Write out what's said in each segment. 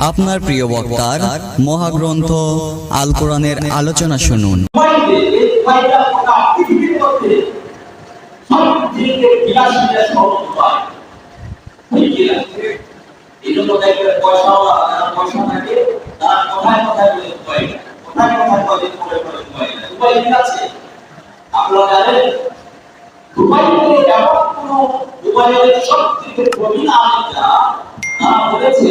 আপনার প্রিয় বক্তার মহাগ্রন্থ আল কোরআনের আলোচনা শুনুন। আপনারা জানেন সব থেকে বলেছে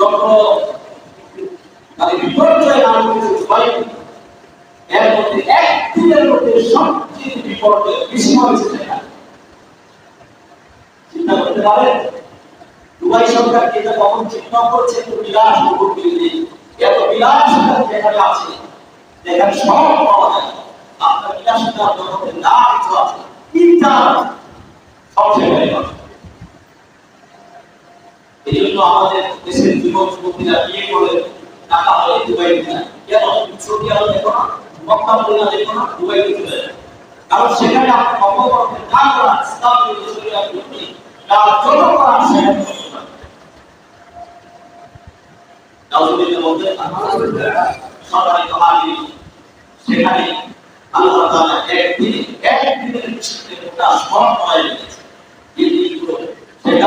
যত সবচেয়ে চিন্তা সরকার এটা চিন্তা করছে? তো বিলাস এত বিলাস যেখানে আছে, যেখানে সব পাওয়া যায়। আপনার না, কিছু আছে। তিনটা সব সেখানে আছে এই জন্য আমাদের দেশের যুবক যুবতীরা বিয়ে করে টাকা হলে দুবাই যায় কেন? সৌদি আরব দেখো না, মক্কা মদিনা দেখো না দুবাই চলে যায়। কারণ সেখানে আপনি অপকর্মে না করা ইসলাম শরীয়ত বিরোধী তার জন্য করা সেখানে সেখানে আল্লাহ একদিন, একদিনের ভিত্তিতে গোটা স্মরণ করা গেছে এই দিনগুলো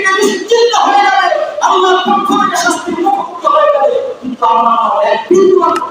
থেকে নিশ্চিন্ত হয়ে যাবে। আল্লাহর পক্ষ থেকে শাস্তি মুক্ত হয়ে যাবে। কিন্তু আমরা এক বিন্দু মাত্র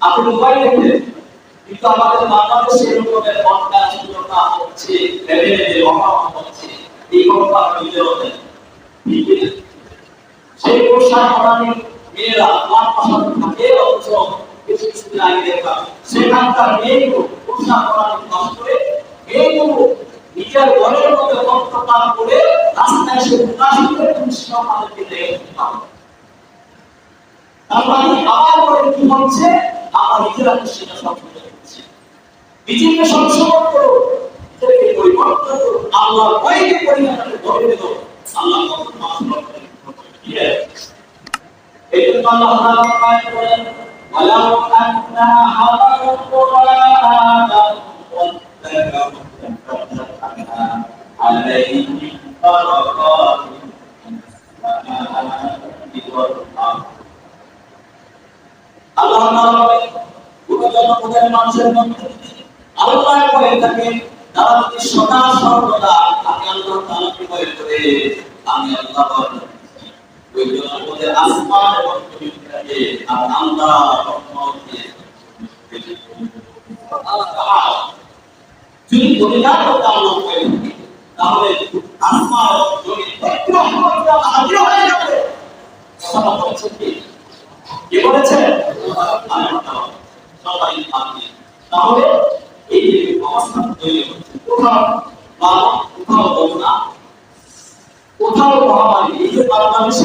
আপনি মোবাইল দেখলেন কিন্তু আমাদের বাংলাদেশে এরকমের বন্যা হচ্ছে লেভেলের অভাব হচ্ছে, এই কথা আপনি নিজে সেই পোশাক বানানি মেয়েরা লাখ পাশাপাশি থাকে, অথচ কিছু কিছুদিন আগে দেখলাম সেখানকার মেয়েগুলো পোশাক বানানি কাজ করে এইগুলো নিজের মনের মধ্যে তত্ত্বতা করে রাস্তায় সে প্রকাশ করে তুমি সেটাও তাদেরকে দেখতে পাবে তার মানে আবার করে কি হচ্ছে? আমরা নিজেরা তো সেটা সংশোধন করছি নিজেকে সংশোধন করো নিজেকে পরিবর্তন করো। আল্লাহ কয়েকে পরিবর্তন করে। দেবো আল্লাহ কখন মাফ করে এই জন্য আল্লাহ তাআলা বলেন ওয়ালা আন্না হাওয়া عليهم بركات من السماء والأرض আল্লাহ তাআলা বলেন কোন জনপদের মানুষের মধ্যে যদি আল্লাহ করে থাকে তারা যদি সদা সর্বদা আমি আল্লাহ তাআলাকে ভয় করে আমি আল্লাহ বলেন ওই জনপদের আসমান এবং পৃথিবীকে আর আল্লাহ রহমতে আল্লাহ যদি পরিণাম করতে আল্লাহ করে তাহলে আসমান জমিন একটু হয়ে যাবে কি? বলেছে? সবাই আপনি তাহলে এই যে অবস্থা তৈরি হচ্ছে, কোথাও বা কোথাও বন্যা কোথাও মহামারী এই যে বাংলাদেশে